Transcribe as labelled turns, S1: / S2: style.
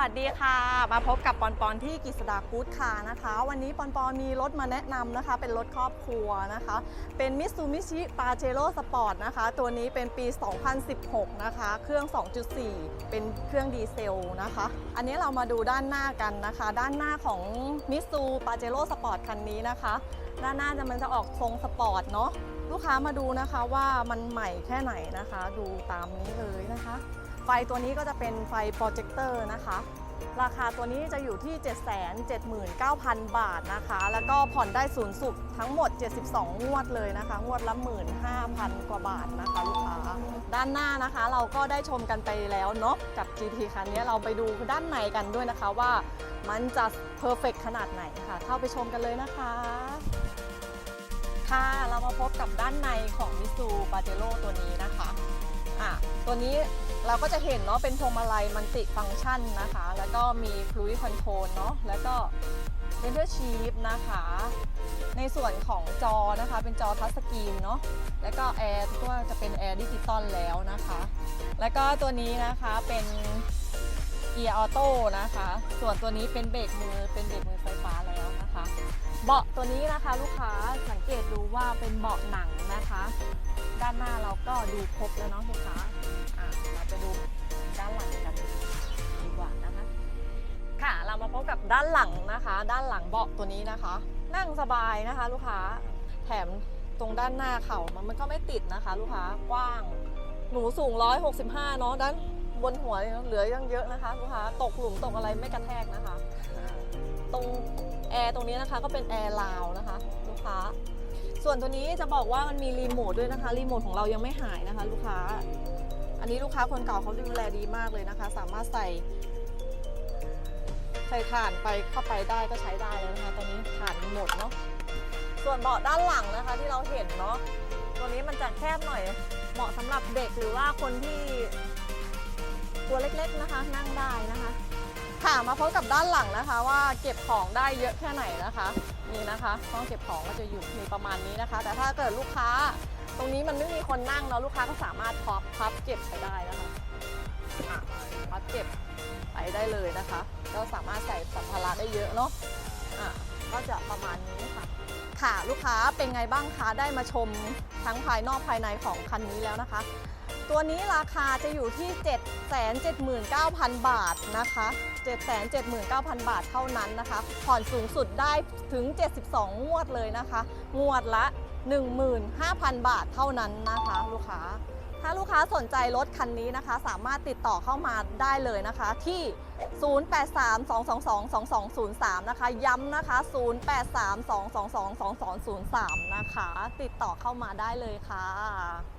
S1: วัสดีค่ะ มาพบกับปอนปอนที่กิษดากู๊ดคาร์นะคะ วันนี้ปอนปอนมีรถมาแนะนำนะคะ เป็นรถครอบครัวนะคะ เป็นมิ t ซู i ิชิปาเจโร่สปอร์ตนะคะ ตัวนี้เป็นปี 2016 นะคะ เครื่อง 2.4 เป็นเครื่องดีเซลนะคะ อันนี้เรามาดูด้านหน้ากันนะคะ ด้านหน้าของมิ t ซูปาเจโร่สปอร์ตคันนี้นะคะ ด้านหน้าจะมันจะออกทรงสปอร์ตเนาะ ลูกค้ามาดูนะคะว่ามันใหม่แค่ไหนนะคะ ดูตามนี้เลยนะคะ ไฟตัวนี้ก็จะเป็นไฟโปรเจคเตอร์นะคะ ราคาตัวนี้จะอยู่ที่ 779,000 บาทนะคะ แล้วก็ผ่อนได้ศูนย์สุดทั้งหมด 72 งวดเลยนะคะ งวดละ 15,000 กว่าบาทนะคะลูกค้า ด้านหน้านะคะเราก็ได้ชมกันไปแล้วเนาะกับ GT คันนี้เราไปดูด้านในกันด้วยนะคะว่ามันจะเพอร์เฟกขนาดไหนค่ะ เข้าไปชมกันเลยนะคะค่ะเรามาพบกับด้านในของมิซูปาเจโร่ตัวนี้นะคะ ตัวนี้เราก็จะเห็นเนาะเป็นพวงมาลัยมันติฟังก์ชันนะคะ แล้วก็มี Fluid Control เนาะแล้วก็ Center Shift นะคะ ในส่วนของจอนะคะเป็นจอทัชสกรีนเนาะแล้วก็แอร์ก็จะเป็นแอร์ดิจิตอลแล้วนะคะ แล้วก็ตัวนี้นะคะเป็นเกียร์ออโต้นะคะ ส่วนตัวนี้เป็นเบรกมือเป็นเบรกมือไฟฟ้าแล้วนะคะ เบาะตัวนี้นะคะลูกค้าสังเกตดูว่าเป็นเบาะหนังนะคะ ด้านหน้าเราก็ดูครบแล้วเนาะลูกค้าอะเราจะดูด้านหลังกันดีกว่านะคะ ค่ะเรามาพบกับด้านหลังนะคะ ด้านหลังเบาะตัวนี้นะคะ นั่งสบายนะคะ ลูกค้าแถมตรงด้านหน้าเข่ามันมันก็ไม่ติดนะคะ ลูกค้ากว้างหนูสูง 165 เนาะด้านบนหัวเหลือยังเยอะนะคะลูกค้าตกหลุมตกอะไรไม่กระแทกนะคะ ตรงแอร์ตรงนี้นะคะก็เป็นแอร์ลาวนะคะ ลูกค้า ส่วนตัวนี้จะบอกว่ามันมีรีโมทด้วยนะคะ รีโมทของเรายังไม่หายนะคะ ลูกค้า อันนี้ลูกค้าคนเก่าเขาดูแลดีมากเลยนะคะ สามารถใส่ ใส่ถ่านไปเข้าไปได้ก็ใช้ได้แล้วนะคะตอนนี้ถ่านมีหมดเนาะ ส่วนเบาะด้านหลังนะคะที่เราเห็นเนาะ ตัวนี้มันจะแคบหน่อย เหมาะสำหรับเด็กหรือว่าคนที่ตัวเล็กๆนะคะ นั่งได้นะคะค่ะมาพบกับด้านหลังนะคะว่าเก็บของได้เยอะแค่ไหนนะคะ นี่นะคะห้องเก็บของก็จะอยู่มีประมาณนี้นะคะ แต่ถ้าเกิดลูกค้า ตรงนี้มันไม่มีคนนั่งเนาะลูกค้าก็สามารถพับพับเก็บไปได้นะคะพับเก็บไปได้เลยนะคะ ก็สามารถใส่สัมภาระได้เยอะเนาะอะ ก็จะประมาณนี้ค่ะ ค่ะลูกค้าเป็นไงบ้างคะได้มาชมทั้งภายนอกภายในของคันนี้แล้วนะคะ ตัวนี้ราคาจะอยู่ที่ 779,000 บาทนะคะ 779,000 บาทเท่านั้นนะคะ ผ่อนสูงสุดได้ถึง 72 งวดเลยนะคะ งวดละ 15,000 บาทเท่านั้นนะคะ ลูกค้า ถ้าลูกค้าสนใจรถคันนี้นะคะ สามารถติดต่อเข้ามาได้เลยนะคะ ที่ 0832222203 นะคะ ย้ำนะคะ 0832222203 นะคะ ติดต่อเข้ามาได้เลยค่ะ